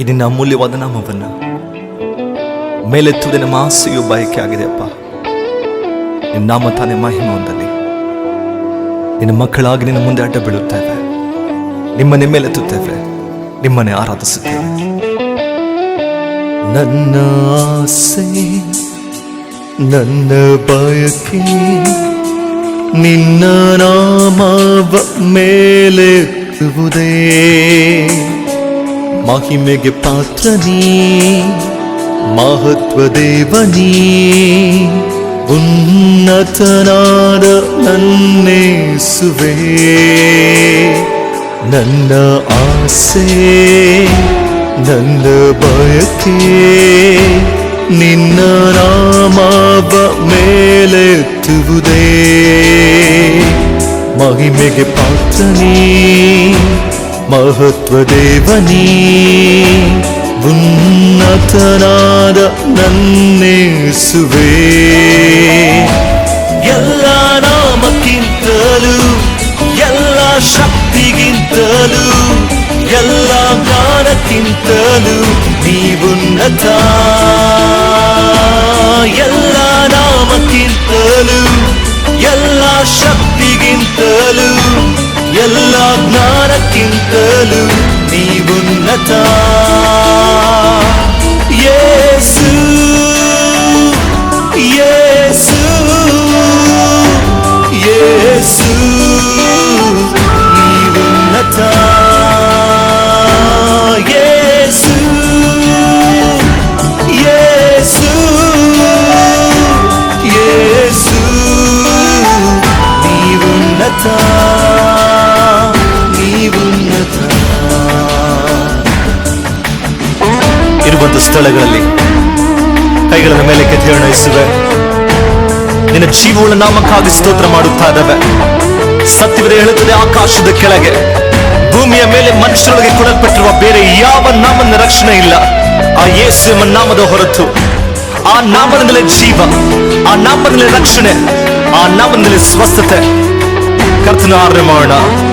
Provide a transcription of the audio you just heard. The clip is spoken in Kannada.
ಈ ನಿನ್ನ ಅಮೂಲ್ಯವಾದ ನಾಮವನ್ನ ಮೇಲೆತ್ತುವುದೇ ನಮ್ಮ ಬಯಕೆ ಆಗಿದೆ ಅಪ್ಪ ನಿನ್ನ ನಾಮ ತಾನೇ ಮಹಿಮೆ ನಿನ್ನ ಮಕ್ಕಳಾಗಿ ನಿನ್ನ ಮುಂದೆ ಅಡ್ಡ ಬೀಳುತ್ತೇವೆ ನಿಮ್ಮನೆ ಮೇಲೆತ್ತುತ್ತೇವೆ ನಿಮ್ಮನೆ ಆರಾಧಿಸುತ್ತೇವೆ ನನ್ನ ಆಸೆ ನನ್ನ ಬಯಕೆ ನಿನ್ನ ನಾಮವ ಮೇಲೆತ್ತುವುದೇ ಮಹಿಮೆಗೆ ಪಾತ್ರನೇ ಮಹತ್ವ ದೇವನೇ ಉನ್ನತನಾದ ನನ್ನೇಸುವೆ ನನ್ನ ಆಸೆ ನನ್ನ ಬಯಕೆ ನಿನ್ನ ನಾಮವ ಮೇಲೆತ್ತುವುದೇ ಮಹಿಮೆಗೆ ಪಾತ್ರನೇ ಮಹತ್ವ ದೇವನೇ ಉನ್ನತನಾದ ನನ್ನೇಸುವೆ ಎಲ್ಲ ನಾಮಕ್ಕಿಂತಲೂ ಎಲ್ಲ ಶಕ್ತಿಗಿಂತಲೂ ಎಲ್ಲ ಜ್ಞಾನಕ್ಕಿಂತಲೂ ನೀವುನ್ನತ ಎಲ್ಲ ನಾಮಕ್ಕಿಂತಲೂ ಎಲ್ಲ ಶಕ್ತಿಗಿಂತಲೂ the loop ಇರುವಂತ ಸ್ಥಳಗಳಲ್ಲಿ ಕೈಗಳನ್ನು ಮೇಲೆ ಕೆತ್ತಿಯೋಣ ಇಸುವೆ ನಿನ್ನ ಜೀವಗಳ ನಾಮಕ್ಕಾಗಿ ಸ್ತೋತ್ರ ಮಾಡುತ್ತಾ ಇದ್ದಾವೆ ಸತ್ಯವಿದೆ ಹೇಳುತ್ತದೆ, ಆಕಾಶದ ಕೆಳಗೆ, ಭೂಮಿಯ ಮೇಲೆ ಮನುಷ್ಯರೊಳಗೆ ಕೊಡಲ್ಪಟ್ಟಿರುವ ಬೇರೆ ಯಾವ ನಾಮನ ರಕ್ಷಣೆ ಇಲ್ಲ. ಆ ಯೇಸು ಎಂಬ ನಾಮದ ಹೊರತು, ಆ ನಾಮದಿಂದಲೇ ಜೀವ, ಆ ನಾಮದಿಂದಲೇ ರಕ್ಷಣೆ, ಆ ನಾಮದಿಂದಲೇ ಸ್ವಸ್ಥತೆ. ಕರ್ತನ ಆರ್ಯ ಮಾಡೋಣ.